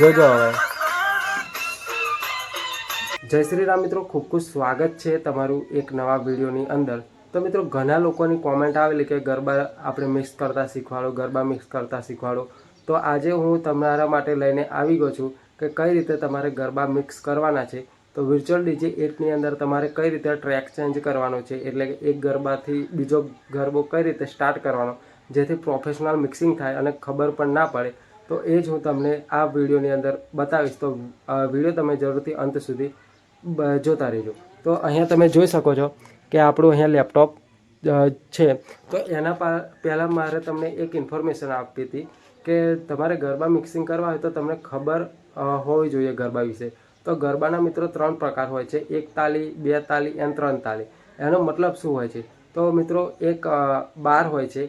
જોજો હવે. જય શ્રી રામ મિત્રો, ખૂબ ખૂબ સ્વાગત છે તમારું એક નવા વિડીયોની અંદર. તો મિત્રો, ઘણા લોકોની કોમેન્ટ આવેલી કે ગરબા આપણે મિક્સ કરતા શીખવાડો, ગરબા મિક્સ કરતા શીખવાડો. તો આજે હું તમારા માટે લઈને આવી ગયો છું કે કઈ રીતે તમારે ગરબા મિક્સ કરવાના છે. તો વિર્ચ્યુઅલ ડીજે એટની અંદર તમારે કઈ રીતે ટ્રેક ચેન્જ કરવાનો છે, એટલે કે એક ગરબાથી બીજો ગરબો કઈ રીતે સ્ટાર્ટ કરવાનો, જેથી પ્રોફેશનલ મિક્સિંગ થાય અને ખબર પણ ના પડે. તો એ જ હું તમને આ વિડીયોની અંદર બતાવીશ. તો વીડિયો તમે જરૂરથી અંત સુધી જોતા રહેજો. તો અહીંયા તમે જોઈ શકો છો કે આપણું અહીંયા લેપટોપ છે. તો એના પહેલાં મારે તમને એક ઇન્ફોર્મેશન આપી હતી કે તમારે ગરબા મિક્સિંગ કરવા હોય તો તમને ખબર હોવી જોઈએ ગરબા વિશે. તો ગરબાના મિત્રો ત્રણ પ્રકાર હોય છે. એક તાલી, બે તાલી એમ ત્રણ તાલી. એનો મતલબ શું હોય છે? તો મિત્રો એક બાર હોય છે.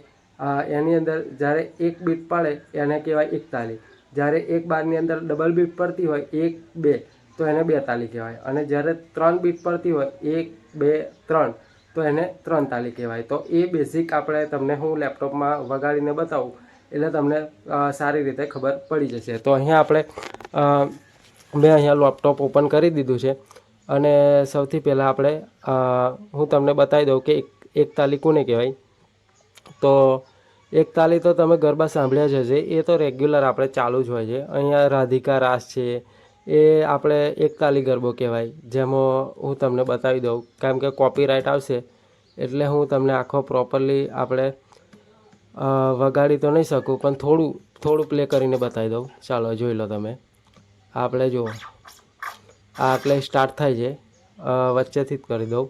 એની અંદર જ્યારે એક બીટ પડે, એને કહેવાય એક તાલી. જ્યારે એક બારની અંદર ડબલ બીટ પડતી હોય, એક, બે, તો એને બે તાલી કહેવાય. અને જ્યારે ત્રણ બીટ પડતી હોય, એક, બે, ત્રણ, તો એને ત્રણ તાલી કહેવાય. તો એ બેઝિક આપણે તમને હું લેપટોપમાં વગાડીને બતાવું, એટલે તમને સારી રીતે ખબર પડી જશે. તો અહીંયા આપણે મેં અહીંયા લેપટોપ ઓપન કરી દીધું છે. અને સૌથી પહેલાં આપણે હું તમને બતાવી દઉં કે એક એક તાલી કોને કહેવાય? તો એક તાલી તો તમે ગરબા સાંભળ્યા જ હશે. એ તો રેગ્યુલર આપણે ચાલુ જ હોય છે. અહીંયા રાધિકા રાસ છે. એ આપણે એક તાલી ગરબો કહેવાય. જેમાં હું તમને બતાવી દઉં. કારણ કે કોપીરાઇટ આવશે. એટલે હું તમને આખો પ્રોપરલી આપણે વગાડી તો નહીં શકું, પણ થોડું થોડું પ્લે કરીને બતાવી દઉં. ચાલો, જોઈ લો તમે. આપણે જુઓ. આ એટલે સ્ટાર્ટ થાય છે. વચ્ચેથી જ કરી દઉં.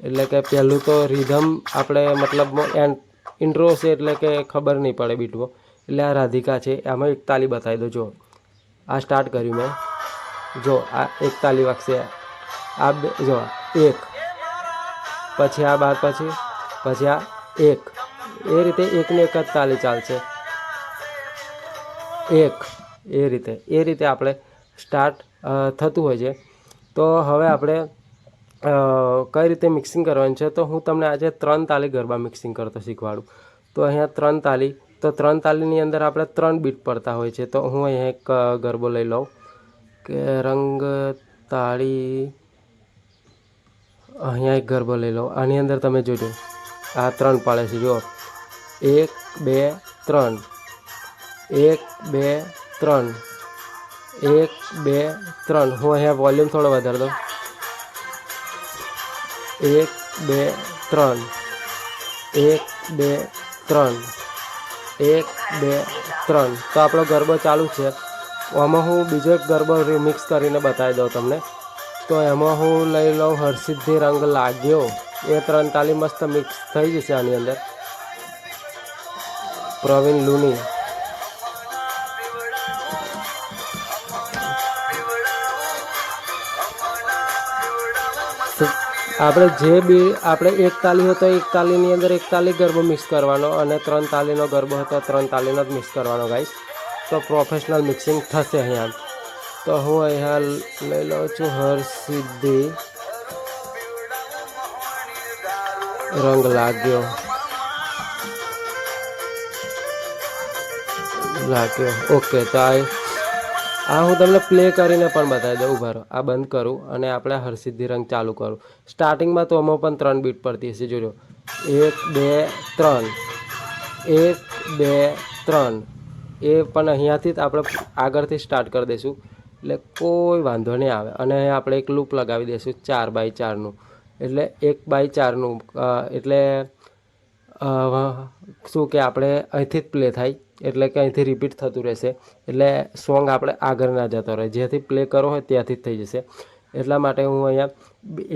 એટલે કે પહેલું તો રિધમ આપણે મતલબ એન્ડ ઇન્ટ્રો છે એટલે કે ખબર નહીં પડે બીટવો. એટલે આ રાધિકા છે, આમાં એક તાલી બતાવી દો, જો. આ સ્ટાર્ટ કર્યું મેં. જો, આ એક તાલી વાગશે. આ બે, જો એક. પછી આ બાર, પછી પછી આ એક. એ રીતે એકને એક જ તાલી ચાલશે. એક. એ રીતે. એ રીતે આપણે સ્ટાર્ટ થતું હોય છે. તો હવે આપણે કઈ રીતે મિક્સિંગ કરવાનું છે? તો હું તમને આજે ત્રણ તાલી ગરબા મિક્સિંગ કરતો શીખવાડું. તો અહીંયા ત્રણ તાલી. તો ત્રણ તાલીની અંદર આપણે ત્રણ બીટ પડતા હોય છે. તો હું અહીંયા એક ગરબો લઈ લઉં. કે રંગ, તાળી. અહીંયા એક ગરબો લઈ લો આની અંદર તમે જોજો. આ ત્રણ પાડે છે. જુઓ. એક, બે, ત્રણ. એક, બે, ત્રણ. એક, બે, ત્રણ. હું અહીંયા વોલ્યુમ થોડો વધારી દઉં. એક, બે, ત્રણ. એક, બે, ત્રણ. એક, બે, ત્રણ. તો આપણો ગરબો ચાલુ છે. આમાં હું બીજો એક ગરબો રિમિક્સ કરીને બતાવી દઉં તમને. તો એમાં હું લઈ લઉં હરસિદ્ધિ રંગ લાગ્યો. એ ત્રણ તાલી મસ્ત મિક્સ થઈ જશે આની અંદર. પ્રવીણ લુની. આપણે જે બી આપણે એક તાલી હતો એક તાલીની અંદર એક તાલી ગરબો મિક્સ કરવાનો અને ત્રણ તાલીનો ગરબો હતો ત્રણ તાલીનો જ મિક્સ કરવાનો ગાઈસ તો પ્રોફેશનલ મિક્સિંગ થશે અહીંયા. તો હું અહીંયા લઈ લઉં છું હરસિદ્ધિ. રંગ લાગ્યો. લાગ્યો. ઓકે તો આ આ હું તમને પ્લે કરીને પણ બતાવી દઉં, ઊભા આ બંધ કરું અને આપણે હરસિદ્ધિ રંગ ચાલુ કરું. સ્ટાર્ટિંગમાં તો અમો પણ ત્રણ બીટ પડતી હશે, જોજો. એક, બે, ત્રણ. એક, બે, ત્રણ. એ પણ અહીંયાથી જ આપણે આગળથી સ્ટાર્ટ કરી દઈશું. એટલે કોઈ વાંધો નહીં આવે. અને આપણે એક લૂપ લગાવી દઈશું, ચાર બાય ચારનું. એટલે એક બાય ચારનું એટલે શું કે આપણે અહીંથી જ પ્લે થાય. એટલે કે અહીંથી રિપીટ થતું રહેશે. એટલે સોંગ આપણે આગળ ના જતો રહે. જ્યાંથી પ્લે કરવો હોય ત્યાંથી જ થઈ જશે. એટલા માટે હું અહીંયા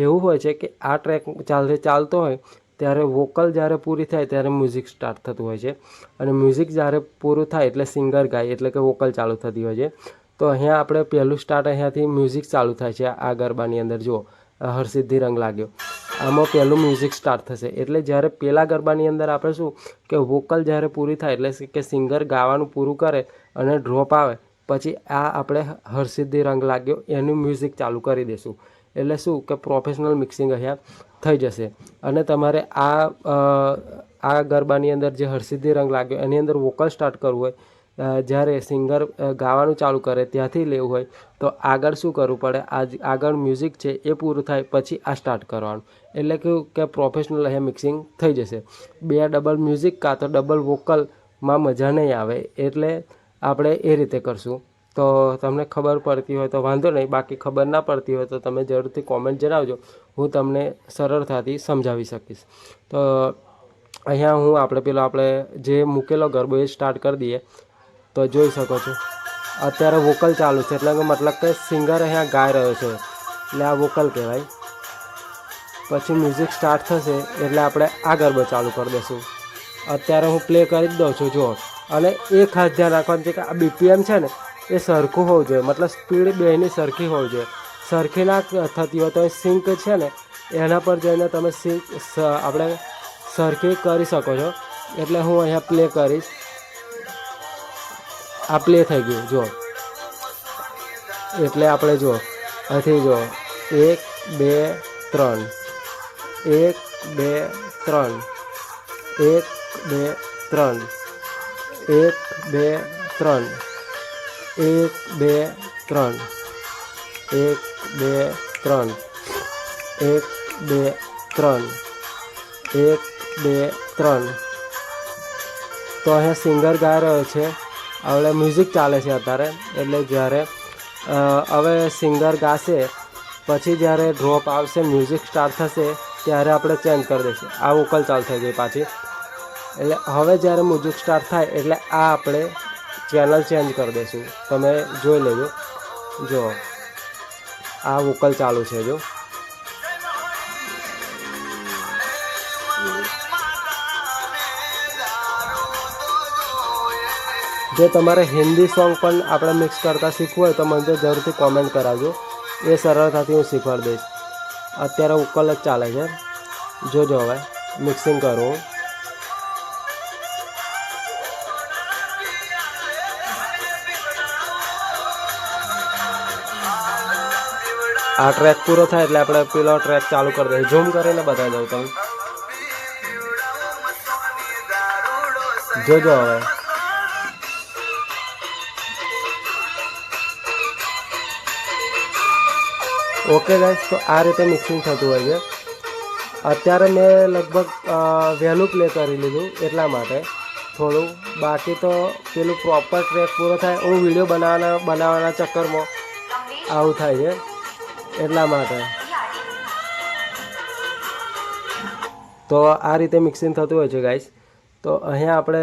એવું હોય છે કે આ ટ્રેક ચાલતે ચાલતો હોય, ત્યારે વોકલ જ્યારે પૂરી થાય ત્યારે મ્યુઝિક સ્ટાર્ટ થતું હોય છે. અને મ્યુઝિક જ્યારે પૂરું થાય એટલે સિંગર ગાય, એટલે કે વોકલ ચાલુ થતી હોય છે. તો અહીંયા આપણે પહેલું સ્ટાર્ટ અહીંયાથી મ્યુઝિક ચાલુ થાય છે આ ગરબાની અંદર. જુઓ હરસિદ્ધિ રંગ લાગ્યો. આમાં પહેલું મ્યુઝિક સ્ટાર્ટ થશે. એટલે જ્યારે પહેલા ગરબાની અંદર આપણે શું કે વોકલ જ્યારે પૂરી થાય એટલે કે સિંગર ગાવાનું પૂરું કરે અને ડ્રોપ આવે, પછી આ આપણે હરસિદ્ધિ રંગ લાગ્યો, એનું મ્યુઝિક ચાલુ કરી દઈશું એટલે શું કે પ્રોફેશનલ મિક્સિંગ અહીંયા થઈ જશે. અને તમારે આ આ ગરબાની અંદર જે હરસિદ્ધિ રંગ લાગ્યો, એની અંદર વોકલ સ્ટાર્ટ કરવું હોય જ્યારે સિંગર ગાવાનું ચાલુ કરે ત્યાંથી લેવું હોય, તો આગળ શું કરવું પડે? આજ આગળ મ્યુઝિક છે એ પૂરું થાય પછી આ સ્ટાર્ટ કરવાનું. એટલે કેવું કે પ્રોફેશનલ અહીંયા મિક્સિંગ થઈ જશે. બે ડબલ મ્યુઝિક કાં તો ડબલ વોકલમાં મજા નહીં આવે, એટલે આપણે એ રીતે કરશું. તો તમને ખબર પડતી હોય તો વાંધો નહીં, બાકી ખબર ના પડતી હોય તો તમે જરૂરથી કોમેન્ટ જણાવજો. હું તમને સરળતાથી સમજાવી શકીશ. તો અહીંયા હું આપણે પેલો, આપણે જે મૂકેલો ગરબો એ સ્ટાર્ટ કરી દઈએ. તો જોઈ શકો છો. અત્યારે વોકલ ચાલુ છે, એટલે કે મતલબ કે સિંગર અહીંયા ગાઈ રહ્યો છે. એટલે આ વોકલ કહેવાય. પછી મ્યુઝિક સ્ટાર્ટ થશે, એટલે આપણે આ ગરબો ચાલુ કરી દઈશું અત્યારે હું પ્લે કરી જ દઉં છું, જુઓ. અને એ ખાસ ધ્યાન રાખવાનું છે કે આ બીપીએમ છે ને, એ સરખું હોવું જોઈએ. મતલબ સ્પીડ બેની સરખી હોવી જોઈએ. સરખી ના થતી હોય તો એ સિંક છે ને, એના પર જઈને તમે સિંક આપણે સરખી કરી શકો છો. એટલે હું અહીંયા પ્લે કરીશ. આ પ્લે થઈ ગયું, જો. એટલે આપણે જો, અહીંથી જો, એક, બે, ત્રણ. એક, બે, ત્રણ. એક, બે, ત્રણ. એક, બે, ત્રણ. એક, બે, ત્રણ. એક, બે, ત્રણ. એક, બે, ત્રણ. એક, બે, ત્રણ. તો અહીંયા સિંગર ગાઈ રહ્યો છે. હવે મ્યુઝિક ચાલે છે અત્યારે. એટલે જ્યારે હવે સિંગર ગાશે, પછી જ્યારે ડ્રોપ આવશે મ્યુઝિક સ્ટાર્ટ થશે, ત્યારે આપણે ચેન્જ કરી દઈશું. આ વોકલ ચાલુ થઈ ગઈ પાછી. એટલે હવે જ્યારે મ્યુઝિક સ્ટાર્ટ થાય, એટલે આ આપણે ચેનલ ચેન્જ કરી દઈશું. તમે જોઈ લેજો. જો, આ વોકલ ચાલુ છે જો. જો તમારે હિન્દી સોંગ પણ આપણે મિક્સ કરતાં શીખવું હોય તો મને તો જરૂરથી કોમેન્ટ કરાવજો. એ સરળતાથી હું શીખવાડી દઈશ. અત્યારે ઉકલ જ ચાલે છે. જોજો હવે મિક્સિંગ કરું આ ટ્રેક પૂરો થાય એટલે આપણે પેલો ટ્રેક ચાલુ કરી દઈએ. ઝૂમ કરીને બતાવી દઉં તમે જોજો હવે. ઓકે ગાઈસ તો આ રીતે મિક્સિંગ થતું હોય છે. અત્યારે મેં લગભગ વહેલું પ્લે કરી લીધું એટલા માટે. થોડું બાકી તો પેલું પ્રોપર ટ્રેક પૂરો થાય. હું વીડિયો બનાવવાના બનાવવાના ચક્કરમાં આવું થાય છે એટલા માટે. તો આ રીતે મિક્સિંગ થતું હોય છે ગાઈસ તો અહીંયા આપણે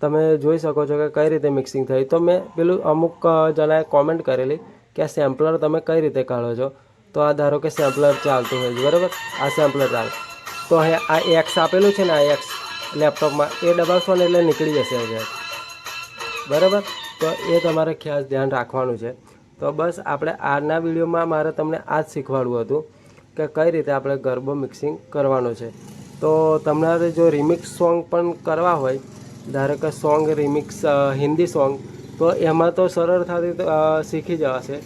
તમે જોઈ શકો છો કે કઈ રીતે મિક્સિંગ થઈ. તો મેં પેલું અમુક જણાએ કોમેન્ટ કરેલી કે આ સેમ્પલર તમે કઈ રીતે કાઢો છો. તો આ ધારો કે સેમ્પલર ચાલતું હોય છે, બરાબર? આ સેમ્પલર ચાલે. તો હવે આ એક્સ આપેલું છે ને, આ એક્સ લેપટોપમાં એ દબાવશો ને એટલે નીકળી જશે હવે. બરાબર? તો એ તમારે ખાસ ધ્યાન રાખવાનું છે. તો બસ આપણે આજના વિડીયોમાં મારે તમને આ જ શીખવાડવું હતું કે કઈ રીતે આપણે ગરબો મિક્સિંગ કરવાનો છે. તો તમારે જો રિમિક્સ સોંગ પણ કરવા હોય, ધારો કે સોંગ રિમિક્સ હિન્દી સોંગ તો એમાં તો સરળતાથી શીખી જવાશે.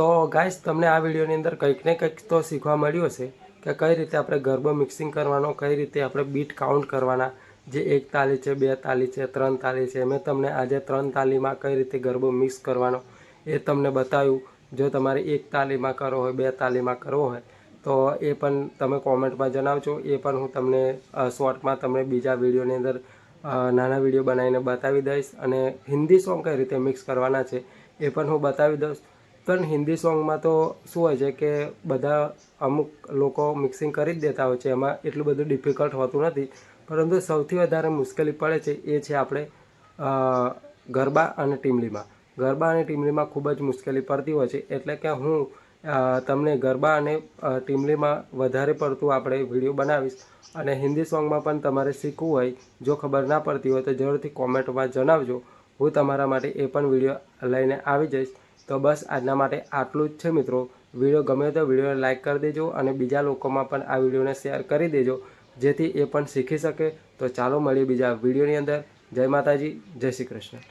તો ગાઈસ તમને આ વિડીયોની અંદર કંઈક ને કંઈક તો શીખવા મળ્યું હશે કે કઈ રીતે આપણે ગરબો મિક્સિંગ કરવાનો, કઈ રીતે આપણે બીટ કાઉન્ટ કરવાના, જે એક તાલી છે, બે તાલી છે, ત્રણ તાલી છે. મેં તમને આજે ત્રણ તાલીમાં કઈ રીતે ગરબો મિક્સ કરવાનો એ તમને બતાવ્યું. જો તમારે એક તાલીમાં કરવો હોય, બે તાલીમાં કરવો હોય, તો એ પણ તમે કોમેન્ટમાં જણાવજો. એ પણ હું તમને શોર્ટમાં તમને બીજા વિડીયોની અંદર નાના વીડિયો બનાવીને બતાવી દઈશ. અને હિન્દી સોંગ કઈ રીતે મિક્સ કરવાના છે એ પણ હું બતાવી દઈશ. પણ હિન્દી સોંગમાં તો શું હોય છે કે બધા અમુક લોકો મિક્સિંગ કરી જ દેતા હોય છે, એમાં એટલું બધું ડિફિકલ્ટ હોતું નથી. પરંતુ સૌથી વધારે મુશ્કેલી પડે છે એ છે આપણે ગરબા અને ટીમલીમાં. ગરબા અને ટીમલીમાં ખૂબ જ મુશ્કેલી પડતી હોય છે. એટલે કે હું તમને ગરબા અને ટીમલીમાં વધારે પડતું આપણે વીડિયો બનાવીશ અને હિન્દી સોંગમાં પણ તમારે શીખવું હોય, જો ખબર ના પડતી હોય તો જરૂરથી કોમેન્ટમાં જણાવજો. હું તમારા માટે એ પણ વીડિયો લઈને આવી જઈશ. તો બસ આજના માટે આટલું જ છે, મિત્રો. વીડિયો ગમે તો વિડીયોને લાઇક કરી દેજો અને બીજા લોકોમાં પણ આ વિડીયોને શેર કરી દેજો, જેથી એ પણ શીખી શકે. તો ચાલો મળીએ બીજા વિડીયોની અંદર. જય માતાજી, જય શ્રી કૃષ્ણ.